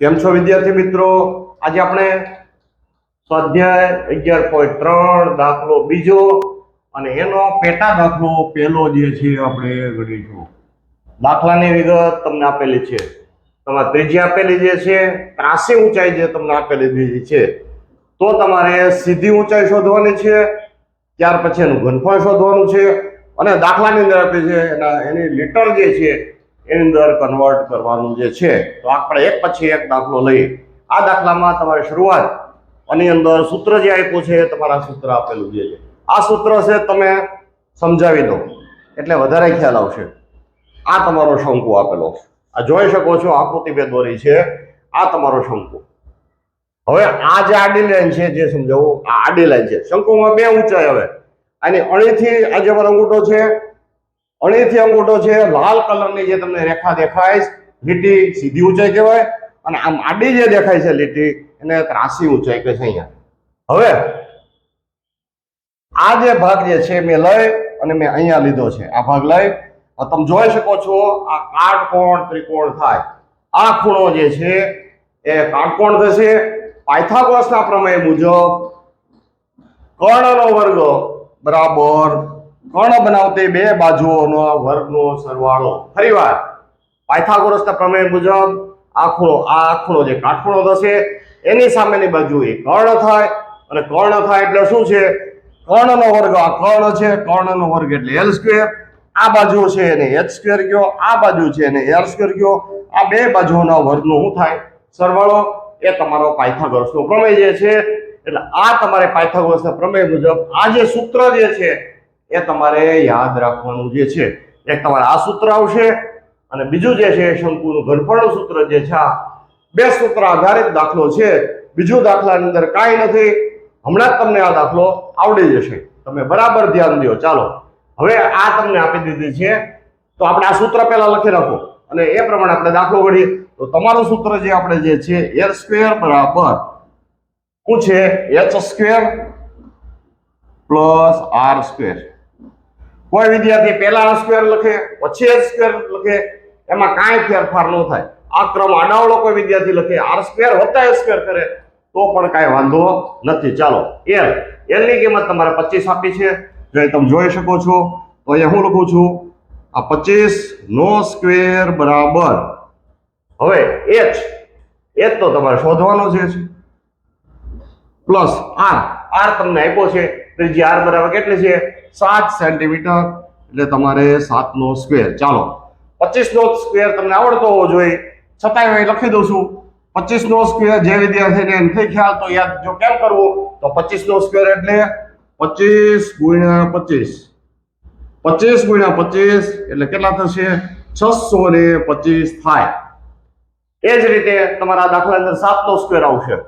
કેમ છો વિદ્યાર્થી મિત્રો? આજે આપણે સ્વાધ્યાય અગિયાર પોઈન્ટ ત્રણ, દાખલો બીજો અને એનો પેટા દાખલો પહેલો જે છે આપણે ગણીશું. દાખલાની વિગત તમને આપેલી છે. તમારે ત્રીજી આપેલી જે છે, ત્રાસી ઊંચાઈ જે તમને આપેલી દીધી છે. તો તમારે સીધી ઊંચાઈ શોધવાની છે, ત્યાર પછી એનું ઘનફળ શોધવાનું છે અને દાખલાની અંદર આપે છે એના એની લીટર જે છે એની અંદર કન્વર્ટ કરવાનું જે છે, તો આપણે એક પછી એક દાખલો લઈએ. આ દાખલામાં તમારે શરૂઆત, આની અંદર સૂત્ર જે આપ્યું છે એ તમારા સૂત્ર આપેલું જે છે. આ સૂત્ર છે તમે સમજાવી દો, એટલે વધારે ખ્યાલ આવશે. આ તમારો શંકુ આપેલો આ જોઈ શકો છો, આકૃતિ બે દોરી છે, આ તમારો શંકુ. હવે આ જે આડી લાઈન છે, જે સમજાવું, આ આડી લાઈન છે. શંકુમાં બે ઊંચાઈ હવે. આની અણીથી આ જે મારો અંગૂઠો છે અણીથી અંગૂઠો છે, લાલ કલરની જે તમને રેખા દેખાય લીટી સીધી ઊંચાઈ કહેવાય, અને આમ આડી જે દેખાય છે લીટી, એને ત્રાસી ઊંચાઈ કહે છે અહીંયા. હવે, આ જે ભાગ જે છે મેં લઈ અને મેં અહીંયા લીધો છે. આ ભાગ લઈ. તમે જોઈ શકો છો, આ કાટકોણ ત્રિકોણ થાય. આ ખૂણો જે છે, એ કાટકોણ થશે. પાયથાગોરસના પ્રમેય મુજબ કર્ણનો વર્ગ બરાબર કર્ણ બનાવતી બે બાજુઓનો વર્ગનો સરવાળો. ફરીવાર પાયથાગોરસના પ્રમેય મુજબ આ આ ખૂણો જે કાટખૂણો થશે, એની સામેની બાજુ એ કર્ણ થાય. અને કર્ણ થાય એટલે શું છે? કર્ણનો વર્ગ આ કર્ણ છે, કર્ણનો વર્ગ એટલે એલ સ્ક્વેર. આ બાજુ છે એને એચ સ્ક્વેર ગયો આ બાજુ છે એને એર સ્ક્વેર ગયો આ બે બાજુઓના વર્ગનો શું થાય? સરવાળો. એ તમારો પાયથાગોરસનો પ્રમેય જે છે, એટલે આ તમારે પાયથાગોરસના પ્રમેય મુજબ આ જે સૂત્ર જે છે એ તમારે યાદ રાખવાનું જે છે, એક તમારે આ સૂત્ર આવશે અને બીજું જે છે શંકુનું ઘનફળનું સૂત્ર જે છે, આ બે સૂત્ર આધારિત દાખલો છે. બીજું દાખલાની અંદર કાંઈ નથી. હમણાં જ તમને આ દાખલો આવડી જશે. તમે બરાબર ધ્યાન દો. ચાલો. હવે આ તમને આપી દીધી છે. તો આપણે આ સૂત્ર પહેલા લખી રાખો. અને એ પ્રમાણે આપણે દાખલો ગણીએ. તો તમારું સૂત્ર જે આપણે જે છે, એલ સ્ક્વેર બરાબર શું છે? H square plus R square. કોઈ વિદ્યાર્થી પહેલા સ્ક્વેર લખે, પછી સ્ક્વેર લખે, એમાં કાંઈ ફેરફાર ન થાય. આ ક્રમ અડાવડો કોઈ વિદ્યાર્થી લખે આર સ્ક્વેર વત્તા સ્ક્વેર કરે, તો પણ કાંઈ વાંધો નથી. ચાલો એલ એલની કિંમત તમારે પચીસ આપી છે. જો તમે જોઈ શકો છો, તો અહીંયા હું લખું છું, આ પચીસ નો સ્ક્વેર બરાબર. હવે એચ એચ તો તમારે શોધવાનો છે. પ્લસ આર આર તમને આપ્યો છે. ત્રીજી આર બરાબર કેટલી છે? સાત સેન્ટીમીટર એટલે તમારે સાત નો સ્ક્વેર ચાલો પચીસ નો સ્ક્વેર તમને આવડતો હોવો જોઈએ. છતાંય હું લખી દઉં છું. પચીસ નો સ્ક્વેર જે વિદ્યાર્થીને નથી ખ્યાલ તો યાદ જો કેમ કરવું, તો પચીસ નો સ્ક્વેર એટલે પચીસ ગુણ્યા પચીસ. પચીસ ગુણ્યા પચીસ એટલે કેટલા થશે? છસો ને પચીસ થાય. એ જ રીતે તમારા દાખલા અંદર સાત નો સ્ક્વેર આવશે.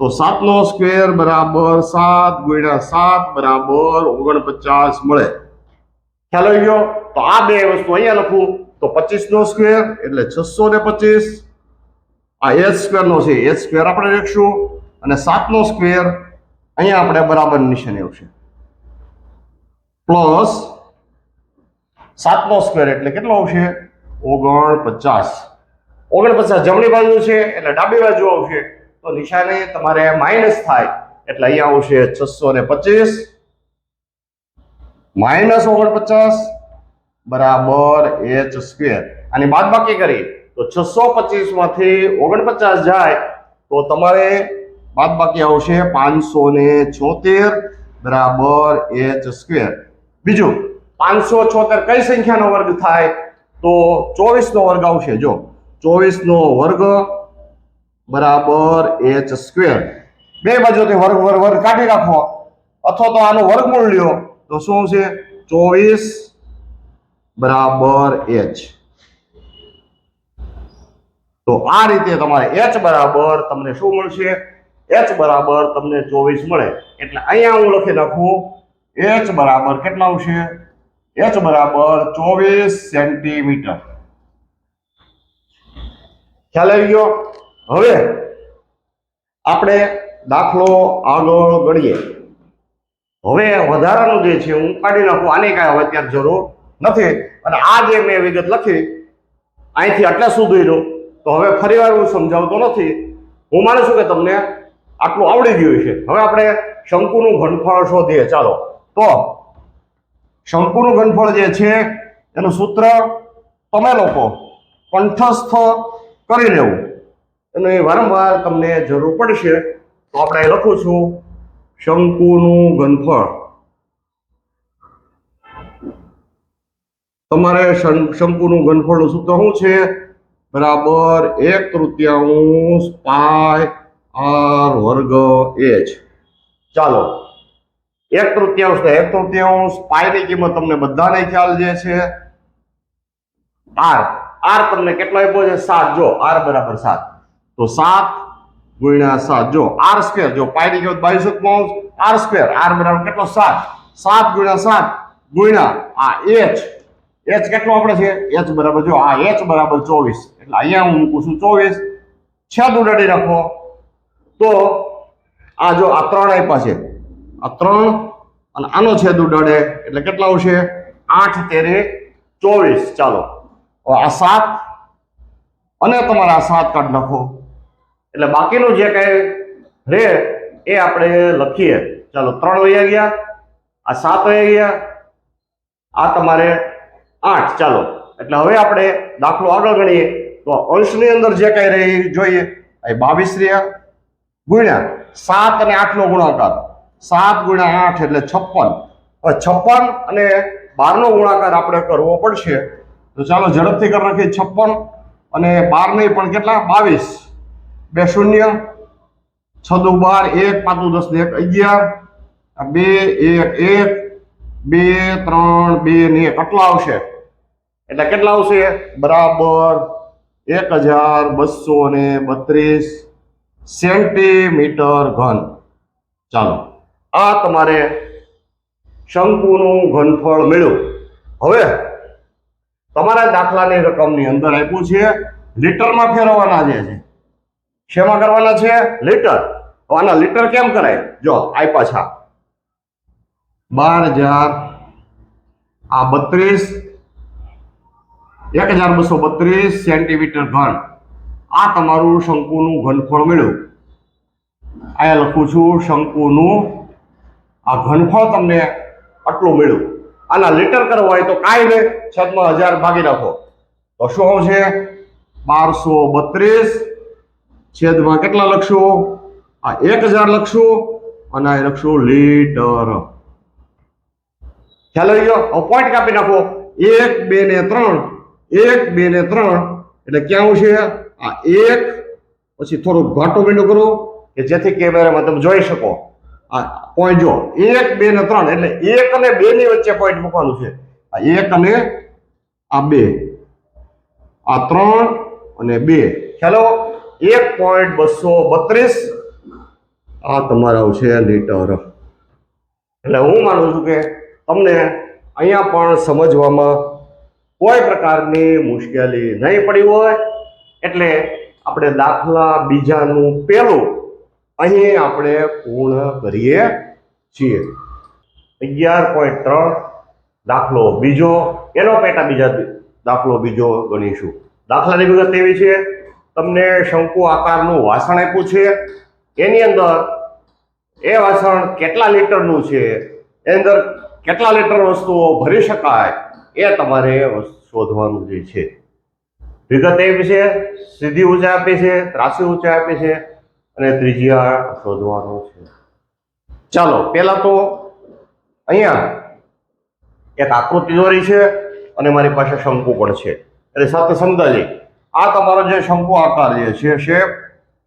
તો સાતનો સ્ક્વેર બરાબર સાત ગુણ્યા સાત બરાબર ઓગણપચાસ મળે. ખ્યાલ આવી ગયો? તો આ બે વસ્તુ અહીંયા લખું. તો પચીસ નો સ્ક્વેર એટલે છસો ને પચીસ. આ એચ સ્ક્વેર નો છે એચ સ્ક્વેર આપણે લખશું. અને સાતનો સ્ક્વેર અહીંયા આપણે બરાબર નિશાની આવશે. પ્લસ સાતનો સ્ક્વેર એટલે કેટલો આવશે? ઓગણપચાસ. ઓગણપચાસ જમણી બાજુ છે એટલે ડાબી બાજુ આવશે. તો નિશાને તમારે માઇનસ થાય એટલે અહીંયા આવશે છસો ને પચીસ. માઇનસ ઓગણપચાસ બરાબર એચ સ્ક્વેર. આની બાદબાકી કરી તો છસો પચીસમાંથી ઓગણપચાસ જાય તો તમારે બાદબાકી આવશે પાંચસો ને છોતેર બરાબર એચ સ્ક્વેર. બીજું, પાંચસો છોતેર કઈ સંખ્યાનો વર્ગ થાય? તો ચોવીસ નો વર્ગ આવશે. જો ચોવીસ નો વર્ગ બરાબર એચ સ્ક્વેર બે બાજુથી વર્ગ વર્ગ વર્ગ કાઢી રાખો. અથવા તો આનો વર્ગમૂળ લ્યો. તો શું છે? ચોવીસ બરાબર એચ તો આ રીતે તમારે એચ બરાબર તમને શું મળશે? એચ બરાબર તમને ચોવીસ મળે. એટલે અહીંયા હું લખી નાખું. એચ બરાબર કેટલા આવશે? એચ બરાબર ચોવીસ સેન્ટીમીટર. ખ્યાલ આવી ગયો? હવે આપણે દાખલો આગળ ગણીએ. હવે વધારાનું જે છે, હું કાઢી નાખું. આની કાંઈ હવે અત્યારે જરૂર નથી. અને આ જે મેં વિગત લખી, અહીંથી આટલા સુધીનું તો હવે ફરીવાર હું સમજાવતો નથી. હું માનું છું કે તમને આટલું આવડી ગયું છે હવે આપણે શંકુનું ઘનફળ શોધીએ. ચાલો. તો શંકુનું ઘનફળ જે છે, એનું સૂત્ર તમે લોકો કંઠસ્થ કરી લેવું. અને વારંવાર તમને જરૂર પડશે, તો આપણે લખું છું, શંકુનું ઘનફળ તમારે શંકુનું ઘનફળનું સૂત્ર શું છે? બરાબર એક તૃતીયાંશ પાય આર વર્ગ એચ. ચાલો. એક તૃતીયાંશ એક તૃતીયાંશ પાયની કિંમત તમને બધાને ખ્યાલ જે છે? આર. આર તમને કેટલો આપ્યો છે? સાત. જો, આર બરાબર સાત. તો સાત ગુણ્યા સાત. જો આર સ્ક્વેર જો પાયની કિંમત બાવીસ માઉસ આર સ્ક્વેર આર બરાબર કેટલો? સાત. સાત ગુણ્યા સાત ગુણ્યા આ એચ એચ કેટલો આપણે છે? એચ બરાબર, જો આ એચ બરાબર ચોવીસ. એટલે અહીંયા હું મૂકું છું ચોવીસ. છેદ ઉડાડી રાખો. તો આ જો આ ત્રણ આપ્યા છે. આ ત્રણ અને આનો છેદ ઉડાડે. એટલે કેટલા આવશે? આઠ તેરે ચોવીસ. ચાલો. આ સાત. અને તમારા સાત કાઢ નાખો. એટલે બાકીનું જે કાંઈ રે, એ આપણે લખીએ. ચાલો, ત્રણ વયા ગયા, આ સાત વયા ગયા, આ તમારે આઠ. ચાલો, એટલે હવે આપણે દાખલો આગળ ગણીએ. તો અંશની અંદર જે કાંઈ રહે જોઈએ. એ બાવીસ રહ્યા. ગુણ્યા સાત અને આઠનો ગુણાકાર. સાત ગુણ્યા આઠ એટલે છપ્પન. હવે છપ્પન અને બારનો ગુણાકાર આપણે કરવો પડશે. તો ચાલો ઝડપથી કરી નાખીએ. છપ્પન અને બાર નહીં પણ કેટલા? બાવીસ. બે શૂન્ય છદુ બાર, એક, પાંચું દસ એક, અગિયાર બે, એક એક, બે, ત્રણ, બે, ને એક, આટલા આવશે. એટલે કેટલા આવશે? બરાબર એક હજાર બસો ને બત્રીસ સેન્ટીમીટર ઘન. ચાલો, આ તમારે શંકુનું ઘનફળ મેળવ્યું હવે તમારા દાખલાની રકમની અંદર આપ્યું છે લીટરમાં ફેરવવાના જે છે. શેમાં કરવાના છે? લીટર આના લીટર કેમ કરાય? જો આપ્યા છે બાર હજાર આ બત્રીસ એક હજાર બસો બત્રીસ સેન્ટીમીટર ઘન. આ તમારું શંકુનું ઘનફળ મળ્યું. અહીંયા લખું છું શંકુનું આ ઘનફળ તમને આટલું મળ્યું. આના લીટર કરવા હોય તો કાંઈ નહીં છતમાં હજાર ભાગી નાખો. તો શું છે બારસો બત્રીસ છેદમાં કેટલા લખશું? આ એક હજાર લખશું અને આ લખશું લીટર. ખ્યાલ આવી ગયો? પોઈન્ટ કાપી નાખો. એક, બે ને ત્રણ. એક, બે ને ત્રણ. એટલે ક્યાં આવશે? આ એક. પછી થોડુંક ઘાટો મીંડું કરો કે જેથી કેમેરામાં તમે જોઈ શકો. આ પોઈન્ટ જો એક, બે ને ત્રણ. એટલે એક અને બે ની વચ્ચે પોઈન્ટ મૂકવાનું છે. આ એક અને આ બે. આ ત્રણ અને બે. ખ્યાલો એક પોઈન્ટ બસો બત્રીસ. આ તમારા આવશે લીટર એટલે હું માનું છું કે તમને અહીંયા પણ સમજવામાં કોઈ પ્રકારની મુશ્કેલી નહીં પડી હોય. એટલે આપણે દાખલા બીજાનું પહેલું અહીં આપણે પૂર્ણ કરીએ છીએ. અગિયાર પોઈન્ટ ત્રણ દાખલો બીજો, એનો પેટા બીજા દાખલો બીજો ગણીશું. દાખલાની વિગત એવી છે તમને શંકુ આકારનું વાસણ આપ્યું છે. એની અંદર એ વાસણ કેટલા લીટરનું છે? એની અંદર કેટલા લીટર વસ્તુઓ ભરી શકાય? એ તમારે શોધવાનું જે છે. વિગત એવી છે સીધી ઊંચાઈ આપી છે, ત્રાસી ઊંચાઈ આપી છે, અને ત્રિજ્યા શોધવાનું છે. ચાલો, પહેલા તો અહીંયા એક આકૃતિ દોરી છે, અને મારી પાસે શંકુ પણ છે. એટલે સાથે સમજાવી આ તમારો જે શંકુ આકાર જે છે શેપ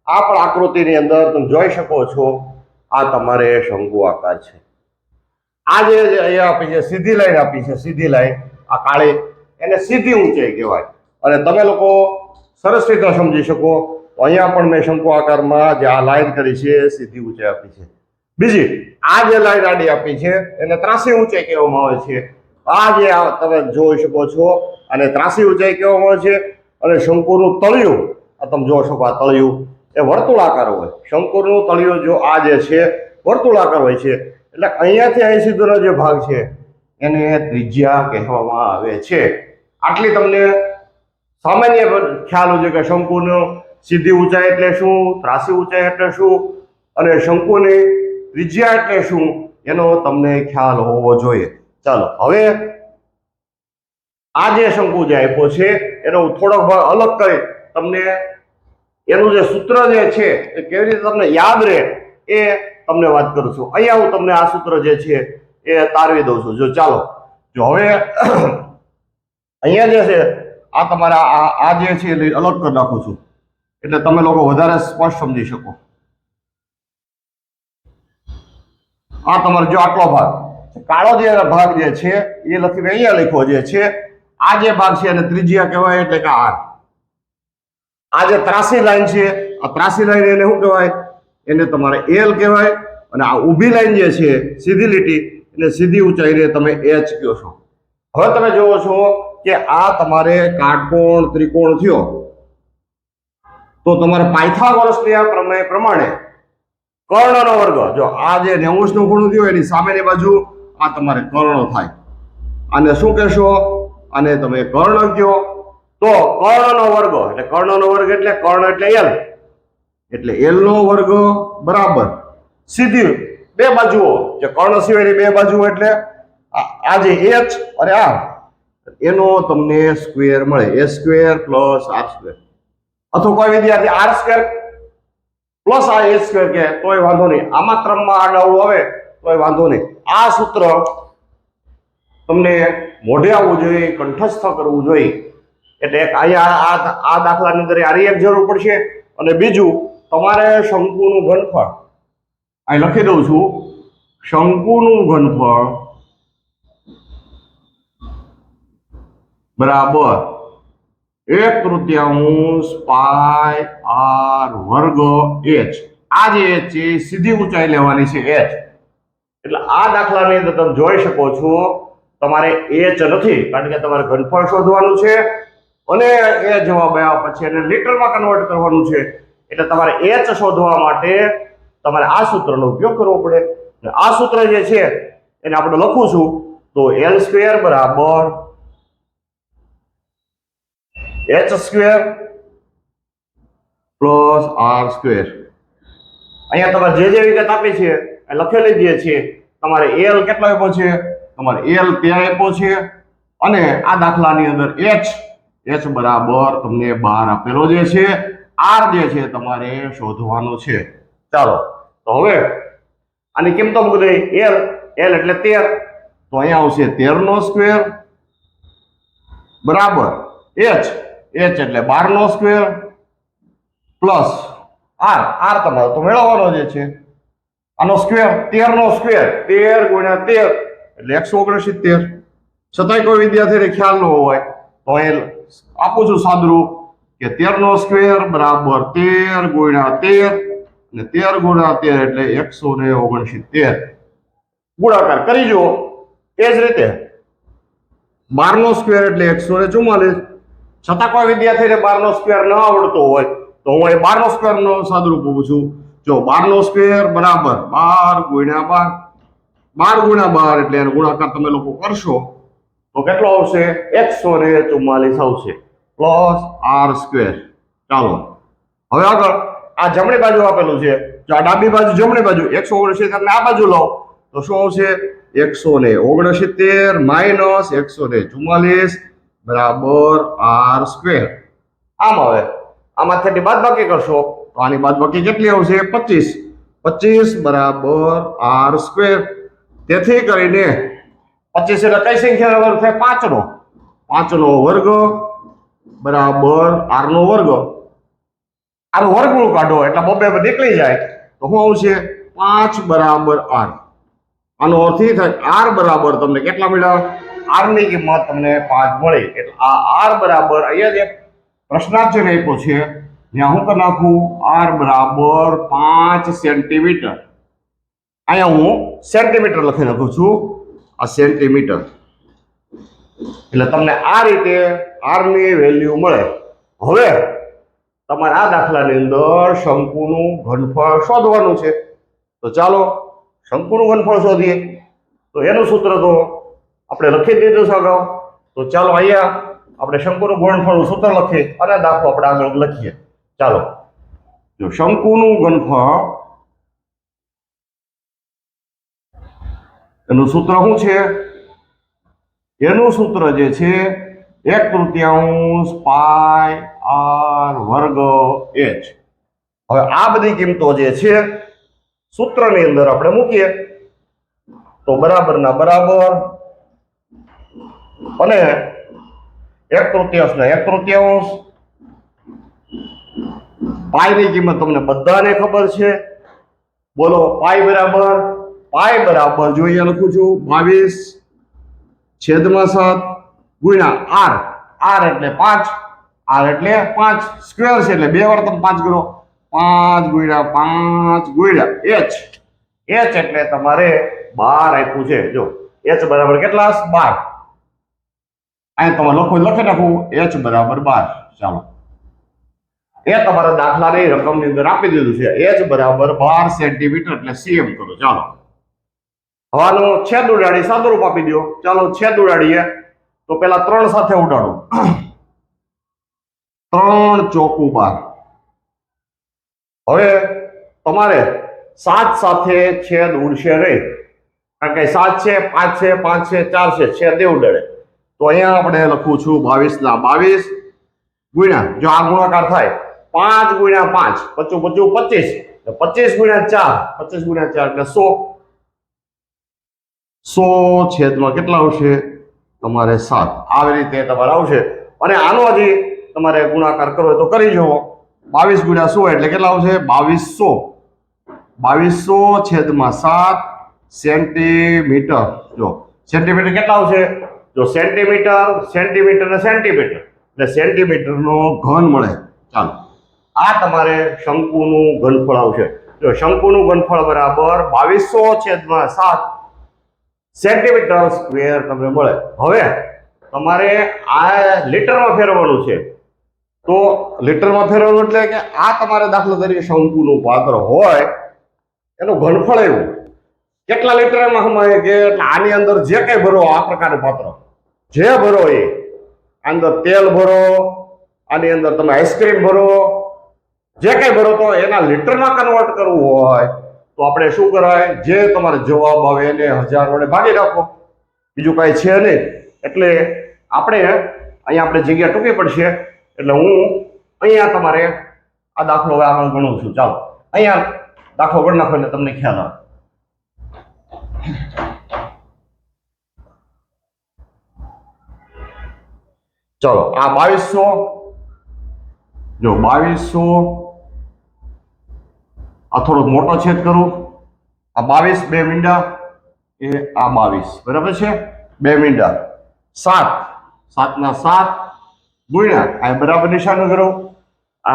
આ પણ આકૃતિની અંદર તમે જોઈ શકો છો, આ તમારે શંકુ આકાર છે. આ જે અહીંયા આપી છે, સીધી લાઈન આપી છે, સીધી લાઈન, આ કાળી, એને સીધી ઊંચાઈ કહેવાય. અને તમે લોકો સરસ રીતે સમજી શકો, અહીંયા પણ મેં શંકુ આકારમાં જે આ લાઈન કરી છે સીધી ઊંચાઈ આપી છે. બીજી, આ જે લાઈન આડી આપી છે, એને ત્રાસી ઊંચાઈ કહેવામાં આવે છે. આ જે તમે જોઈ શકો છો અને ત્રાસી ઊંચાઈ કહેવામાં આવે છે અને શંકુનું તળિયું, આ તમે જોઈ કે આ તળિયું એ વર્તુળાકાર હોય. શંકુનું તળિયું જો આ જે છે, વર્તુળાકાર હોય છે. એટલે અહીંયાથી અહીં સુધીનો જે ભાગ છે, એને ત્રિજ્યા કહેવામાં આવે છે. આટલી તમને સામાન્ય ખ્યાલ હોય છે કે શંકુનું સીધી ઊંચાઈ એટલે શું, ત્રાસી ઊંચાઈ એટલે શું, અને શંકુની ત્રિજ્યા એટલે શું, એનો તમને ખ્યાલ હોવો જોઈએ. ચાલો, હવે આ જે શંકુ જે આપ્યો છે, એનો હું થોડોક ભાગ અલગ કરી તમને એનું જે સૂત્ર જે છે, એ કેવી રીતે તમને યાદ રહે, એ તમને વાત કરું છું. અહીંયા હું તમને આ સૂત્ર જે છે, એ તારવી દઉં છું. જો ચાલો, જો હવે અહીંયા જે છે, આ તમારા આ આ જે છે એ અલગ કરી નાખું છું. એટલે તમે લોકો વધારે સ્પષ્ટ સમજી શકો. આ તમારો જો આટલો ભાગ. કાળો જે ભાગ જે છે, એ લખીને અહીંયા લખ્યો જે છે આ જે ભાગ છે એને ત્રિજ્યા કહેવાય એટલે કે આર આ જે ત્રાસી લાઈન છે. આ ત્રાસી લાઈન એને શું કહેવાય? એને તમારે એલ કહેવાય અને આ ઊભી લાઈન જે છે, સીધી લીટી એટલે સીધી ઊંચાઈને તમે એચ કહો છો. હવે તમે જુઓ છો કે આ તમારે કાટકોણ, ત્રિકોણ થયો. તો તમારે પાયથાગોરસની આ પ્રમેય પ્રમાણે કર્ણનો વર્ગ. જો આ જે નેવુંસનો ખૂણો થયો, એની સામેની બાજુ આ તમારે કર્ણ થાય. અને શું કહેશો? આને તમે કર્ણ કહો, તો કર્ણનો વર્ગ, એટલે કર્ણનો વર્ગ એટલે કર્ણ એટલે એલ એટલે એલ નો વર્ગ બરાબર. સીધી બે બાજુઓ, જે કર્ણ સિવાયની બે બાજુઓ એટલે આ આ જે એચ અને આ એનો તમને સ્ક્વેર મળે. A square plus R square અથવા કોઈ વિદ્યાર્થી આર સ્ક્વેર પ્લસ આ એ સ્ક્વેર કે તોય વાંધો નહીં. આમાં ક્રમમાં આગળ આવે, તોય વાંધો નહીં. આ સૂત્ર તમને મોઢે આવવું જોઈએ, કંઠસ્થ કરવું જોઈએ. એટલે એક અહીંયા આ આ દાખલાની અંદર આરી એક જરૂર પડશે. અને બીજું, તમારે શંકુનું ઘનફળ. અહીં લખી દઉં છું. શંકુનું ઘનફળ બરાબર એક તૃતીયાંશ પાય આર વર્ગ એચ. આ જે એચ છે સીધી ઊંચાઈ લેવાની છે એચ. એટલે આ દાખલાની અંદર તમે જોઈ શકો છો તમારે એચ નથી, કારણ કે તમારે ઘનફળ શોધવાનું છે અને એ જવાબ આવ્યા પછી એને લીટરમાં કન્વર્ટ કરવાનું છે. એટલે તમારે એચ શોધવા માટે તમારે આ સૂત્રનો ઉપયોગ કરવો પડે. આ સૂત્ર જે છે, એને આપણે લખું છું. તો એલ સ્ક્વેર બરાબર H square plus R square અહીંયા તમારે જે જે વિગત આપી છે, એ લખેલી જે છે તમારે એલ કેટલો આપ્યો છે? તમારે એલ ત્યાં આપ્યો છે અને આ દાખલાની અંદર એચ એચ બરાબર તમને બાર આપેલો જે છે આર જે છે તમારે શોધવાનો છે. ચાલો, તો હવે આની તો મૂકી દઈએ? એલ એલ એટલે તેર. તો અહીંયા આવશે તેર નો સ્ક્વેર. બરાબર. એચ એચ એટલે બાર નો સ્ક્વેર. પ્લસ આર આર તમારે તો મેળવવાનો જે છે. આનો સ્ક્વેર તેર નો સ્ક્વેર. તેર ગુણ્યા તેર. એટલે એકસો ઓગણસિત્તેર. છતાંય કોઈ વિદ્યાર્થીને ખ્યાલ ન હોય, તો એ આપું છું સાદરૂપ કે તેર નો સ્ક્વેર બરાબર તેર ગુણ્યા તેર, અને તેર ગુણ્યા તેર એટલે એકસો ને ઓગણસિત્તેર. ગુણાકાર કરી જુઓ, એ જ રીતે બાર નો સ્ક્વેર એટલે એકસો ને ચુમ્માલીસ. છતાં કોઈ વિદ્યાર્થીને બાર નો સ્ક્વેર ન આવડતો હોય, તો હું એ બાર નો સ્ક્વેર નો સાદરૂપ આપું છું. જો બાર નો સ્ક્વેર બરાબર બાર ગુણ્યા બાર બાર ગુણ્યા બાર એટલે એનો ગુણાકાર તમે લોકો કરશો, તો કેટલો આવશે? એકસો ને ચુમ્માલીસ આવશે. Plus R square. ચાલો. હવે આગળ આ જમણી બાજુ આપેલું છે. જો આ ડાબી બાજુ, જમણી બાજુ, એકસો ઓગણસિત્તેર ને આ બાજુ લો, તો શું આવશે? એકસો ને ઓગણસિત્તેર માઇનસ એકસો ને ચુમ્માલીસ બરાબર આર સ્ક્વેર. આમ આવે આમાંથી બાદ બાકી કરશો, તો આની બાદ બાકી કેટલી આવશે? પચીસ. પચીસ બરાબર આર સ્ક્વેર. તેથી કરીને પચીસ એટલે કઈ સંખ્યાનો વર્ગ થાય? પાંચનો. પાંચનો વર્ગ બરાબર આર નો વર્ગ. આનો વર્ગમૂળ કાઢો એટલે બબે નીકળી જાય. તો શું આવશે? પાંચ બરાબર આર. આનો અર્થ એ થાય આર બરાબર તમને કેટલા મળ્યા? આરની કિંમત તમને પાંચ મળી. એટલે આ આર બરાબર અહીંયા જે પ્રશ્નાર્થ આપ્યો છે. ત્યાં હું કરી નાખું? આર બરાબર પાંચ સેન્ટીમીટર. અહીંયા હું સેન્ટીમીટર લખી નાખું છું. આ સેન્ટીમીટર એટલે તમને આ રીતે આરની વેલ્યુ મળે. હવે તમારે આ દાખલાની અંદર શંકુનું ઘનફળ શોધવાનું છે. તો ચાલો શંકુનું ઘનફળ શોધીએ. તો એનું સૂત્ર તો આપણે લખી દીધું છે અગાઉ. તો ચાલો અહીંયા આપણે શંકુનું ગુણફળનું સૂત્ર લખીએ અને દાખલો આપણે આગળ લખીએ. ચાલો. જો શંકુનું ગુણફળ એનું સૂત્ર શું છે? એનું સૂત્ર જે છે, એક તૃતીયાંશ પાય આર વર્ગ એચ. હવે આ બધી કિંમતો જે છે, સૂત્રની અંદર આપણે મૂકીએ. તો બરાબર ના બરાબર અને એક તૃતીયાંશ ને એક તૃતીયાંશ પાયની કિંમત તમને બધાને ખબર છે. બોલો પાય બરાબર પાય બરાબર જોઈએ લખું છું બાવીસ, છેદમાં સાત, ગુણ્યા આર. આર એટલે પાંચ, આર એટલે પાંચ. સ્ક્વેર છે એટલે બે વાર તમે પાંચ કરો પાંચ ગુણ્યા પાંચ ગુણ્યા એચ એચ એટલે તમારે બાર આપ્યું છે. જો એચ બરાબર કેટલા બાર. અહીંયા તમે લખો, લખી નાખું. એચ બરાબર બાર. ચાલો. એ તમારા દાખલાની રકમની અંદર આપી દીધું છે. એચ બરાબર બાર સેન્ટીમીટર એટલે સીએમ કરો. ચાલો. હવાનો છેદ ઉડાડી સાદુરૂપ આપી દો ચાલો છેદ ઉડાડીએ તો પેલા ત્રણ સાથે ઉડાડો. ત્રણ ચોકુ બાર. હવે તમારે સાત સાથે છેદ ઉડશે નહીં કારણ કે સાત છે, પાંચ છે પાંચ છે, ચાર છે, છેદ એ ઉડાડે તો અહીંયા આપણે લખું છું બાવીસ ના બાવીસ ગુણ્યા. જો આ ગુણાકાર થાય, પાંચ ગુણ્યા પાંચ, પચું પચું પચીસ. પચીસ ગુણ્યા ચાર, પચીસ ગુણ્યા ચાર એટલે સો સો છેદમાં કેટલા આવશે? તમારે સાત. આવી રીતે તમારે આવશે. અને આનો હજી તમારે ગુણાકાર કરવો તો કરી જુઓ. બાવીસ ગુણ્યા સો એટલે કેટલા આવશે? બાવીસો બાવીસો છેદમાં સાત સેન્ટીમીટર. જો, સેન્ટીમીટર કેટલા આવશે? જો સેન્ટીમીટર સેન્ટીમીટર ને સેન્ટીમીટર. એટલે સેન્ટીમીટરનો ઘન મળે. ચાલો. આ તમારે શંકુનું ઘનફળ આવશે. જો, શંકુનું ઘનફળ બરાબર બાવીસો છેદમાં સાત સેન્ટીમીટર સ્ક્વેર તમને મળે. હવે તમારે આ લીટરમાં ફેરવવાનું છે. તો લીટરમાં ફેરવવાનું એટલે કે આ તમારે દાખલા તરીકે શંકુનું પાત્ર હોય, એનું ઘનફળ એવું. કેટલા લીટરમાં સમાય કે આની અંદર જે કંઈ ભરો આ પ્રકારનું પાત્ર. જે ભરો એ અંદર તેલ ભરો, આની અંદર તમે આઈસ્ક્રીમ ભરો. જે કંઈ ભરો તો એના લીટરમાં કન્વર્ટ કરવું હોય. તો આપણે શું કરાય? જે તમારે જવાબ આવે એને હજાર વડે ભાગી રાખો. બીજું કાંઈ છે નહીં. એટલે આપણે અહીંયા આપણે જગ્યા ટૂંકી પડશે. એટલે હું અહીંયા તમારે આ દાખલો હવે આગળ ગણું છું. ચાલો. અહીંયા દાખલો ગણ નાખો એટલે તમને ખ્યાલ આવે. ચલો. આ બાવીસો જો બાવીસો આ થોડો મોટો છેદ કરું. આ બાવીસ, બે મીંડા. એ આ બાવીસ. બરાબર છે? બે મીંડા. સાત. સાતના સાત. ગુણ્યા. આ બરાબર નિશાન કરો. આ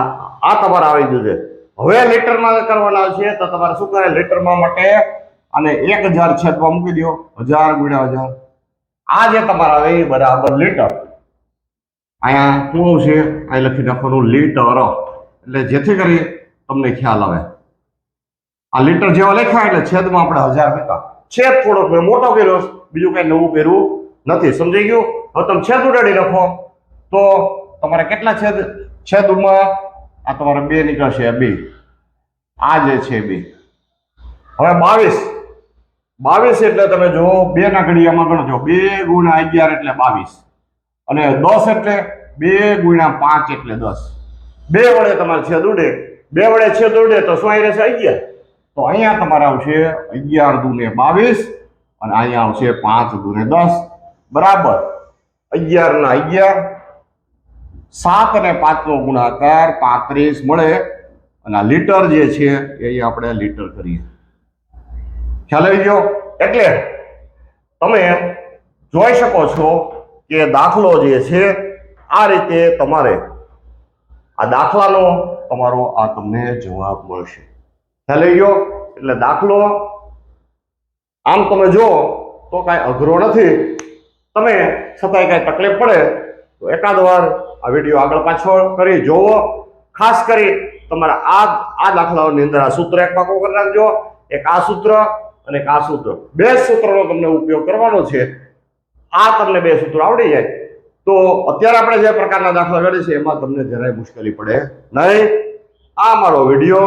આ તમારે આવી ગયું છે. હવે લેટરમાં કરવાના છે, તો તમારે શું કરે લેટરમાં માટે અને એક હજાર છેદમાં મૂકી દો. હજાર ગુણ્યા હજાર. આ જે તમારે આવે એ બરાબર લીટર. અહીંયા શું છે અહીં લખી નાખવાનું લીટર. એટલે જેથી કરી તમને ખ્યાલ આવે. આ લીટર જેવા લખ્યા એટલે છેદમાં આપણે હજાર મૂકા. છેદ થોડોક મેં મોટો કર્યો, બીજું કઈ નવું કર્યું નથી. સમજાઈ ગયું? હવે તમે છેદ ઉડાડી નાખો તો તમારે કેટલા છેદ? છેદમાં આ તમારે બે નીકળશે બે. આ જે છે બે. હવે બાવીસ. બાવીસ એટલે તમે જો બે ના ઘડિયામાં ગણજો બે ગુણ્યા અગિયાર એટલે બાવીસ. અને દસ એટલે બે ગુણ્યા પાંચ એટલે દસ. બે વડે તમારે છેદ ઉડે. બે વડે છેદ ઉડે તો શું આવી રહેશે? અગિયાર. તો અહીંયા તમારે આવશે અગિયાર દુને બાવીસ અને અહીંયા આવશે પાંચ દુને દસ. બરાબર. અગિયાર ના અગિયાર. સાત અને પાંચનો ગુણાકાર પાંત્રીસ મળે. અને આ લીટર જે છે એ આપણે લીટર કરીએ. ખ્યાલ આવી ગયો? એટલે તમે જોઈ શકો છો કે દાખલો જે છે આ રીતે તમારે આ દાખલાનો તમારો આ તમને જવાબ મળશે. આવી ગયો એટલે દાખલો. આમ તમે જો, તો કાંઈ અઘરો નથી. તમે છતાંય કાંઈ તકલીફ પડે, તો એકાદ વાર આ વીડિયો આગળ પાછળ કરી જોવો. ખાસ કરી તમારા આ આ દાખલાઓની અંદર આ સૂત્ર એક પાકો કરી નાખજો. એક આ સૂત્ર અને એક આ સૂત્ર. બે સૂત્રનો તમને ઉપયોગ કરવાનો છે. આ તમને બે સૂત્રો આવડી જાય. તો અત્યારે આપણે જે પ્રકારના દાખલા કરીએ છીએ એમાં તમને જરાય મુશ્કેલી પડે નહીં. આ મારો વીડિયો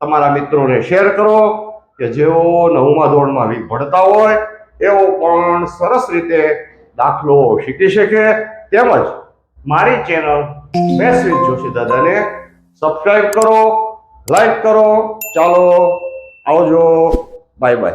તમારા મિત્રોને શેર કરો કે જેઓ નવમા ધોરણમાં વી- ભણતા હોય એવો પણ સરસ રીતે દાખલો શીખી શકે. તેમજ મારી ચેનલ મેસ વિથ જોશી દાદાને સબસ્ક્રાઈબ કરો લાઈક કરો. ચાલો આવજો. Bye bye